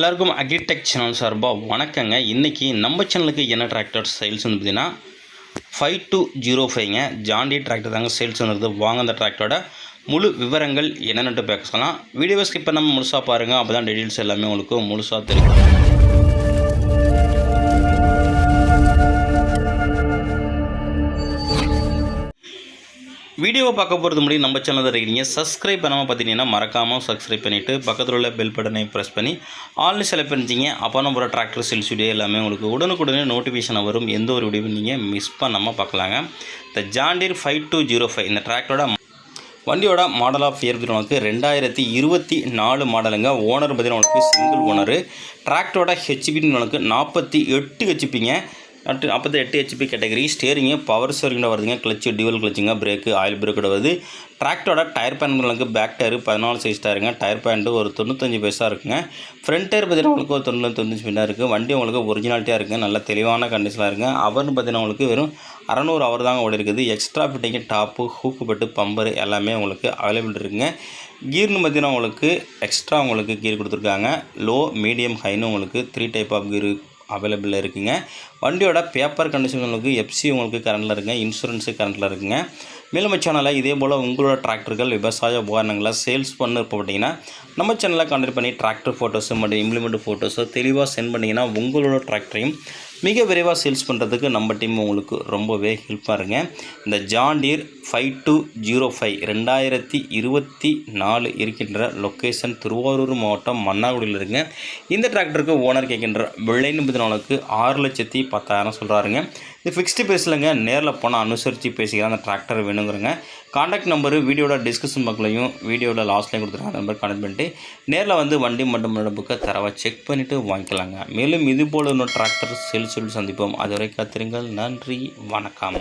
எல்லாருக்கும் agritech channel சார்பாக வணக்கங்க. இன்றைக்கி நம்ம சேனலுக்கு என்ன டிராக்டர் சேல்ஸ் வந்து பார்த்தீங்கன்னா ஃபைவ் டூ ஜீரோ ஃபைவ்ங்க ஜாண்டி டிராக்டர் தாங்க சேல்ஸ் வந்துருது வாங்க அந்த டிராக்டரோட முழு விவரங்கள் என்னென்னு பேசலாம். வீடியோவை ஸ்கிப் பண்ணாமல் முழுசாக பாருங்கள் அப்போ தான் டீட்டெயில்ஸ் எல்லாமே உங்களுக்கு முழுசாக தெரியும். வீடியோவை பார்க்க போகிறது முடியும். நம்ம சேனல் இருக்கிறீங்க சப்ஸ்கிரைப் பண்ணாமல் பார்த்தீங்கன்னா மறக்காமல் சப்ஸ்கிரைப் பண்ணிவிட்டு பக்கத்தில் உள்ள பெல் பட்டனை ப்ரெஸ் பண்ணி ஆல்னு செலக்ட் பண்ணிச்சிங்க அப்போ நம்ம டிராக்டர் சேல்ஸ் வீடியோ எல்லாமே உங்களுக்கு உடனுக்குடனே நோட்டிஃபிகேஷன் வரும். எந்த ஒரு வீடியோவும் நீங்கள் மிஸ் பண்ணாமல் பார்க்கலாங்க இந்த John Deere five two zero five இந்த டிராக்டரோட வண்டியோட மாடல் ஆஃப் இயர் நமக்கு ரெண்டாயிரத்தி இருபத்தி நாலு மாடலுங்க ஓனர் பார்த்தீங்கன்னா உங்களுக்கு சிங்கிள் ஓனரு டிராக்டரோட ஹெச்பின்னு உங்களுக்கு நாற்பத்தி எட்டு ஹெச்பிங்க அட்டு நாற்பத்தி எட்டு ஹெச்பி கேட்டகரி ஸ்டேரிங்கு பவர் ஸ்டேரிங்கோட வருதுங்க. கிளச்சு டியூவல் கிளச்சுங்க பிரேக்கு ஆயில் பிரேக்கோட வருது. டிராக்டரோட டயர் பேன்களுக்கு பேக் டயரு பதினாலு சைஸ் டயருங்க டயர் பேண்ட்டு ஒரு தொண்ணூத்தஞ்சு பைசா இருக்குங்க. ஃப்ரண்ட் டயர் பார்த்தீங்கன்னா உங்களுக்கு ஒரு தொண்ணூறு தொண்ணூற்றி பின்னா இருக்குது வண்டி உங்களுக்கு ஒரிஜினாலிட்டியாக இருக்குங்க. நல்ல தெளிவான கண்டிஷனாக இருக்குங்க. அவர்னு பார்த்தீங்கன்னா உங்களுக்கு வெறும் அறநூறு அவர் தாங்க ஓடி இருக்குது. எக்ஸ்ட்ரா ஃபிட்டிங்கு டாப்பு ஹூக்கு பட்டு பம்பரு எல்லாமே உங்களுக்கு அவைலபிள் இருக்குங்க. கீர்னு பார்த்தீங்கன்னா உங்களுக்கு எக்ஸ்ட்ரா உங்களுக்கு கீர் கொடுத்துருக்காங்க. லோ மீடியம் ஹைன்னு உங்களுக்கு த்ரீ டைப் ஆஃப் கீர் அவைலபிளில் இருக்குங்க. வண்டியோட பேப்பர் கண்டிஷன் உங்களுக்கு எஃப்சி உங்களுக்கு கரண்டில் இருக்குங்க. இன்சூரன்ஸு கரண்டில் இருக்குங்க. மேலும் சேனலில் இதே போல் உங்களோட டிராக்டர்கள் விவசாய உபகரணங்களை சேல்ஸ் பண்ண போட்டிங்கன்னா நம்ம சேனலில் கான்டெக்ட் பண்ணி டிராக்டர் ஃபோட்டோஸு மற்றும் இம்ப்ளிமெண்ட் ஃபோட்டோஸோ தெளிவாக சென்ட் பண்ணிங்கன்னா உங்களோட டிராக்டரையும் மிக விரைவாக சேல்ஸ் பண்ணுறதுக்கு நம்ம டீம் உங்களுக்கு ரொம்பவே ஹெல்ப்பாக இருங்க. இந்த John Deere five two zero five ரெண்டாயிரத்தி இருபத்தி நாலு இருக்கின்ற லொக்கேஷன் திருவாரூர் மாவட்டம் மன்னார்குடியில் இருங்க. இந்த டிராக்டருக்கு ஓனர் கேட்கின்ற விலை முப்பத்தி நாலுக்கு ஆறு லட்சத்தி பத்தாயிரம் சொல்கிறாருங்க இது ஃபிக்ஸ்டு பேசலைங்க நேரில் போனால் அனுசரித்து பேசிக்கலாம். அந்த டிராக்டர் வேணுங்கிறங்க. காண்டாக்ட் நம்பரு வீடியோட டிஸ்கிரிப்ஷன் பக்கலையும் வீடியோட லாஸ்ட்லேயும் கொடுத்துருக்காங்க. நம்பர் கான்டெக்ட் பண்ணிட்டு நேரில் வந்து வண்டி மட்டும் புக்கை தரவை செக் பண்ணிவிட்டு வாங்கிக்கலாங்க. மேலும் இது போல் இன்னும் டிராக்டர் சேல்ஸ் சொல்லி சந்திப்போம். அதுவரை காத்திருங்கள். நன்றி. வணக்கம்.